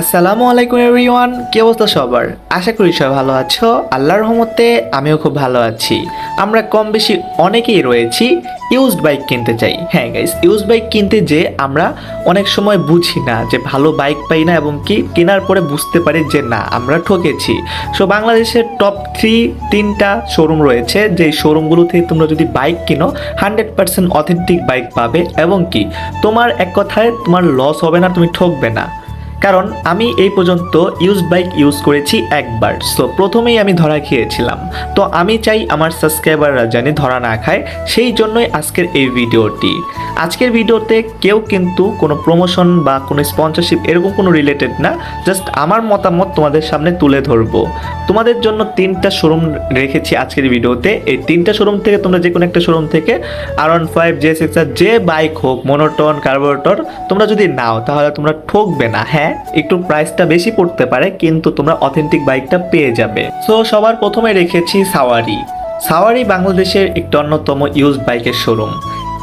আসসালামু আলাইকুম এভরিওয়ান, কি অবস্থা সবার? আশা করি সবাই ভালো আছো। আল্লাহর রহমতে আমিও খুব ভালো আছি। আমরা কম বেশি অনেকেই রয়েছি ইউজড বাইক কিনতে চাই। হ্যাঁ গাইস ইউজড বাইক কিনতে যে আমরা অনেক সময় বুঝি না যে ভালো বাইক পাই না এবং কি কেনার পরে বুঝতে পারি যে না, আমরা ঠকেছি। সো বাংলাদেশের টপ থ্রি তিনটা শোরুম রয়েছে। যে শোরুমগুলো থেকে তোমরা যদি বাইক কিনো হান্ড্রেড পার্সেন্ট অথেন্টিক বাইক পাবে এবং কি? তোমার এক কথায় তোমার লস হবে না, তুমি ঠকবে না। কারণ আমি এই পর্যন্ত ইউজ বাইক ইউজ করেছি একবার। সো প্রথমেই আমি ধরা খেয়েছিলাম। তো আমি চাই আমার সাবস্ক্রাইবাররা জানি ধরা না খায়। সেই জন্যই আজকের এই ভিডিওটি। আজকের ভিডিওতে কেউ কিন্তু কোনো প্রমোশন বা কোনো স্পন্সরশিপ এরকম কোনো রিলেটেড না। জাস্ট আমার মতামত তোমাদের সামনে তুলে ধরবো। তোমাদের জন্য তিনটা শোরুম রেখেছি আজকের ভিডিওতে। এই তিনটা শোরুম থেকে তোমরা যে কোনো একটা শোরুম থেকে R one five J six যে বাইক হোক মোনোটন কার্বোরেটর তোমরা যদি নাও, তাহলে তোমরা ঠকবে না হ্যাঁ? একটু প্রাইসটা বেশি পড়তে পারে, কিন্তু তোমরা অথেন্টিক বাইকটা পেয়ে যাবে। সো সবার প্রথমে রেখেছি সাওয়ারি। সাওয়ারি বাংলাদেশের একটি অন্যতম ইউজ বাইকের শোরুম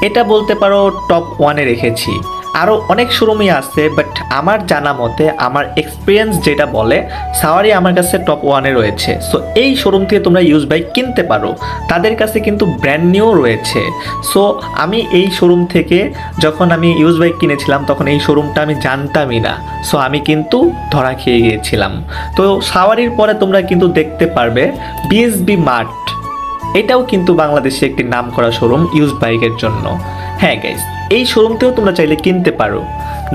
এটা বলতে পারো টপ ওয়ানে রেখেছি। আরও অনেক শোরুমই আছে বাট আমার জানা মতে, আমার এক্সপিরিয়েন্স যেটা বলে সাওয়ারি আমার কাছে টপ ওয়ানে রয়েছে। সো এই শোরুম থেকে তোমরা ইউজ বাইক কিনতে পারো। তাদের কাছে কিন্তু ব্র্যান্ড নিউ রয়েছে। সো আমি এই শোরুম থেকে যখন আমি ইউজ বাইক কিনেছিলাম, তখন এই শোরুমটা আমি জানতামই না। সো আমি কিন্তু ধরা খেয়ে গিয়েছিলাম। তো সাওয়ারির পরে তোমরা কিন্তু দেখতে পারবে বিএসবি মার্ট এটাও কিন্তু বাংলাদেশে একটি নাম করা শোরুম ইউজ বাইকের জন্য। হ্যাঁ গাইস এই শোরুমতেও তোমরা চাইলে কিনতে পারো।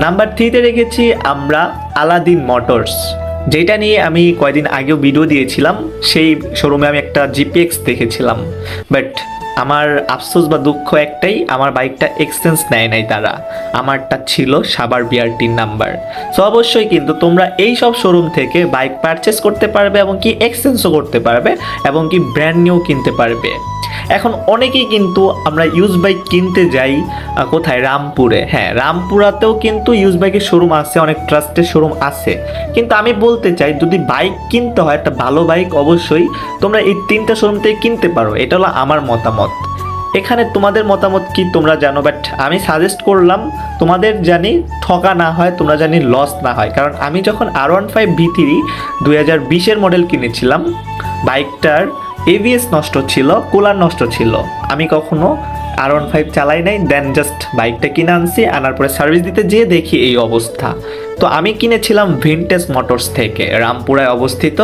নাম্বার থ্রিতে রেখেছি আমরা আলাদিন মোটরস যেটা নিয়ে আমি কয়দিন আগেও ভিডিও দিয়েছিলাম, সেই শোরুমে আমি একটা জিপিএক্স দেখেছিলাম। বাট আমার আফসোস বা দুঃখ একটাই, আমার বাইকটা এক্সচেঞ্জ নেয় নাই তারা। আমারটা ছিল সাবার বিআরটির নাম্বার সো অবশ্যই কিন্তু তোমরা এই সব শোরুম থেকে বাইক পারচেস করতে পারবে এবং কি এক্সচেঞ্জও করতে পারবে এবং কি ব্র্যান্ড নিউ কিনতে পারবে। এখন অনেকেই কিন্তু আমরা ইউজ বাইক কিনতে যাই কোথায়? রামপুরে। হ্যাঁ রামপুরাতেও কিন্তু ইউজ বাইকের শোরুম আছে, অনেক ট্রাস্টের শোরুম আছে। কিন্তু আমি বলতে চাই, যদি বাইক কিনতে হয়, একটা ভালো বাইক অবশ্যই তোমরা এই তিনটা শোরুম থেকে কিনতে পারো। এটা হলো আমার মতামত। এখানে তোমাদের মতামত কি তোমরা জানো? বাট আমি সাজেস্ট করলাম, তোমাদের জানি ঠকা না হয়, তোমরা জানি লস না হয়। কারণ আমি যখন R one five V three দুই হাজার বিশের মডেল কিনেছিলাম বাইকটার এবিএস নষ্ট ছিল, কুলার নষ্ট ছিল। আমি কখনো আর ওয়ান ফাইভ চালাই নাই দেন জাস্ট বাইকটা কিনে আনছি, আনার পরে সার্ভিস দিতে যেয়ে দেখি এই অবস্থা। তো আমি কিনেছিলাম ভিনটেজ মোটরস থেকে, রামপুরায় অবস্থিত,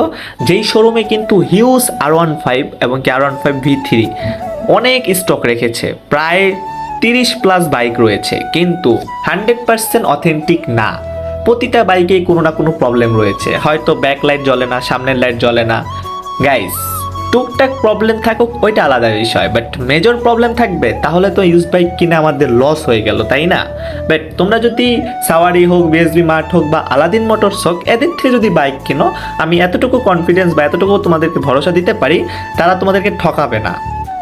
যেই শোরুমে কিন্তু হিউজ আর ওয়ান ফাইভ এবং কি R one five V three অনেক স্টক রেখেছে। প্রায় তিরিশ প্লাস বাইক রয়েছে, কিন্তু হান্ড্রেড পার্সেন্ট অথেন্টিক না। প্রতিটা বাইকেই কোনো না কোনো প্রবলেম রয়েছে। হয়তো ব্যাক লাইট জ্বলে না, সামনের লাইট জ্বলে না। গাইস টুকটাক প্রবলেম থাকুক, ওইটা আলাদা বিষয়। বাট মেজর প্রবলেম থাকবে, তাহলে তো ইউজ বাইক কিনে আমাদের লস হয়ে গেল, তাই না? বাট তোমরা যদি সাওয়ারি হোক বিএসবি মার্ট হোক বা আলাদিন মোটরস হোক, এদের থেকে যদি বাইক কিনো, আমি এতটুকু কনফিডেন্স বা এতটুকু তোমাদেরকে ভরসা দিতে পারি, তারা তোমাদেরকে ঠকাবে না।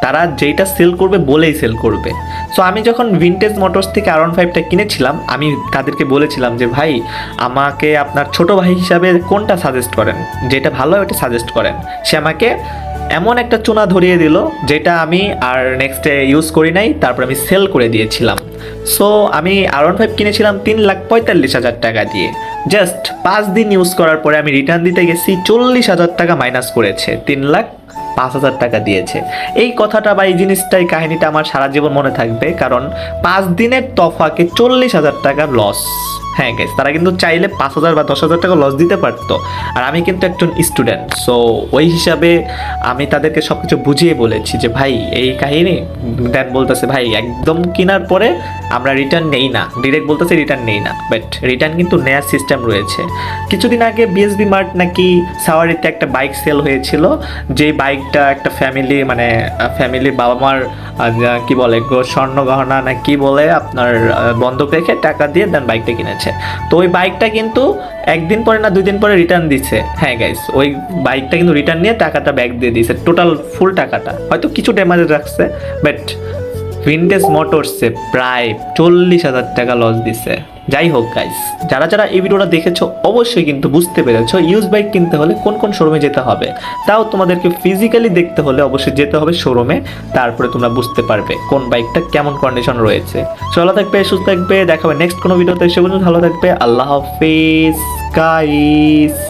তারা যেইটা সেল করবে, বলেই সেল করবে। সো আমি যখন ভিনটেজ মোটরস থেকে আর ওয়ান ফাইভটা কিনেছিলাম, আমি তাদেরকে বলেছিলাম যে, ভাই, আমাকে আপনার ছোট ভাই হিসাবে কোনটা সাজেস্ট করেন? যেটা ভালো ওটা সাজেস্ট করেন। সে আমাকে এমন একটা চুনা ধরিয়ে দিল, যেটা আমি আর নেক্সটে ইউজ করি নাই, তারপর আমি সেল করে দিয়েছিলাম। সো আমি আর ওয়ান ফাইভ কিনেছিলাম তিন লাখ পঁয়তাল্লিশ হাজার টাকা দিয়ে। জাস্ট পাঁচ দিন ইউজ করার পরে আমি রিটার্ন দিতে গেছি চল্লিশ হাজার টাকা মাইনাস করেছে, তিন লাখ পাঁচ হাজার টাকা দিয়েছে। এই কথাটা বা এই জিনিসটাই কাহিনীটা আমার সারা জীবন মনে থাকবে, কারণ পাঁচ দিনের তফাকে চল্লিশ হাজার টাকা লস হ্যাঁ গেস তারা কিন্তু চাইলে পাঁচ হাজার বা দশ হাজার টাকা লস দিতে পারতো। আর আমি কিন্তু একজন স্টুডেন্ট সো ওই হিসাবে আমি তাদেরকে সব কিছু বুঝিয়ে বলেছি যে, ভাই, এই কাহিনী দেন বলতেছে, ভাই, একদম কেনার পরে আমরা রিটার্ন নেই না। ডিরেক্ট বলতেছে রিটার্ন নেই না। বাট রিটার্ন কিন্তু নেয়ার সিস্টেম রয়েছে। কিছুদিন আগে বিএসবি মার্ট নাকি সাওয়ারিতে একটা বাইক সেল হয়েছিল যে বাইকটা একটা ফ্যামিলি মানে ফ্যামিলির বাবা মার কি বলে স্বর্ণ গহনা না কি বলে আপনার বন্ধক রেখে টাকা দিয়ে দেন বাইকটা কিনেছে। তো ওই বাইকটা কিন্তু একদিন পরে না দুই দিন পরে রিটার্ন দিছে হ্যাঁ গাইস ওই বাইকটা কিন্তু রিটার্ন নিয়ে টাকাটা ব্যাক দিয়ে দিয়েছে। টোটাল ফুল টাকাটা। হয়তো কিছু ড্যামেজ রাখছে বাট ভিনটেজ মোটরসে প্রায় চল্লিশ হাজার টাকা লস দিছে যাই হোক গাইস যারা যারা এই ভিডিওটা দেখেছ, অবশ্যই কিন্তু বুঝতে পেরেছ ইউজ বাইক কিনতে হলে কোন কোন শোরুমে যেতে হবে। তাও তোমাদেরকে ফিজিক্যালি দেখতে হলে অবশ্যই যেতে হবে শোরুমে তারপরে তোমরা বুঝতে পারবে কোন বাইকটা কেমন কন্ডিশন রয়েছে। ভালো থাকবে, সুস্থ থাকবে দেখাবে নেক্সট কোনো ভিডিওতে, সে পর্যন্ত ভালো থাকবে, আল্লাহ হাফিজ গাইস